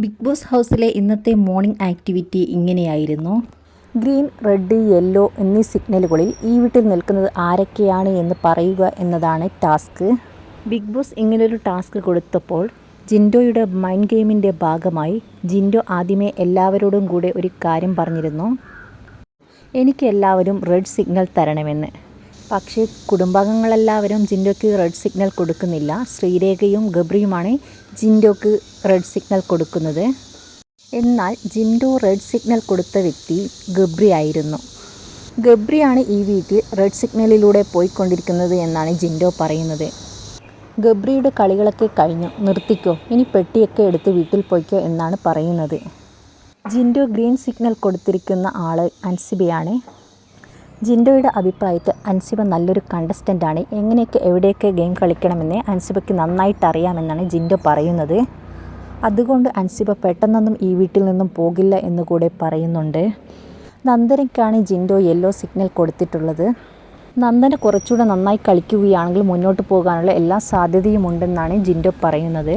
Big Boss ഹൗസിലെ ഇന്നത്തെ morning activity ഇങ്ങനെയായിരുന്നു. ഗ്രീൻ റെഡ് യെല്ലോ എന്നീ സിഗ്നലുകളിൽ ഈ വീട്ടിൽ നിൽക്കുന്നത് ആരൊക്കെയാണ് എന്ന് പറയുക എന്നതാണ് ടാസ്ക്. ബിഗ് ബോസ് ഇങ്ങനൊരു ടാസ്ക് കൊടുത്തപ്പോൾ ജിൻഡോയുടെ മൈൻഡ് ഗെയിമിന്റെ ഭാഗമായി ജിൻഡോ ആദ്യമേ എല്ലാവരോടും കൂടെ ഒരു കാര്യം പറഞ്ഞിരുന്നു. എനിക്ക് എല്ലാവരും റെഡ് സിഗ്നൽ തരണമെന്ന്. പക്ഷേ കുടുംബാംഗങ്ങളെല്ലാവരും ജിൻഡോയ്ക്ക് റെഡ് സിഗ്നൽ കൊടുക്കുന്നില്ല. ശ്രീരേഖയും ഗബ്രിയുമാണ് ജിൻഡോക്ക് റെഡ് സിഗ്നൽ കൊടുക്കുന്നത്. എന്നാൽ ജിൻഡു റെഡ് സിഗ്നൽ കൊടുത്ത വ്യക്തി ഗബ്രി ആയിരുന്നു. ഗബ്രിയാണ് ഈ വീട്ടിൽ റെഡ് സിഗ്നലിലൂടെ പോയിക്കൊണ്ടിരിക്കുന്നത് എന്നാണ് ജിൻഡോ പറയുന്നത്. ഗബ്രിയുടെ കളികളൊക്കെ കഴിഞ്ഞു. നിർത്തിക്കോ. ഇനി പെട്ടിയൊക്കെ എടുത്ത് വീട്ടിൽ പോയിക്കോ എന്നാണ് പറയുന്നത്. ജിൻഡോ ഗ്രീൻ സിഗ്നൽ കൊടുത്തിരിക്കുന്ന ആൾ അൻസിബയാണ്. ജിൻഡോയുടെ അഭിപ്രായത്തിൽ അൻസിബ നല്ലൊരു കണ്ടസ്റ്റന്റാണ് എങ്ങനെയൊക്കെ എവിടെയൊക്കെ ഗെയിം കളിക്കണമെന്ന് അൻസിബയ്ക്ക് നന്നായിട്ട് അറിയാമെന്നാണ് ജിൻഡോ പറയുന്നത്. അതുകൊണ്ട് അൻസിബ പെട്ടെന്നൊന്നും ഈ വീട്ടിൽ നിന്നും പോകില്ല എന്ന് കൂടെ പറയുന്നുണ്ട്. നന്ദനയ്ക്കാണ് ജിൻഡോ യെല്ലോ സിഗ്നൽ കൊടുത്തിട്ടുള്ളത്. നന്ദന കുറച്ചുകൂടെ നന്നായി കളിക്കുകയാണെങ്കിൽ മുന്നോട്ട് പോകാനുള്ള എല്ലാ സാധ്യതയും ഉണ്ടെന്നാണ് ജിൻഡോ പറയുന്നത്.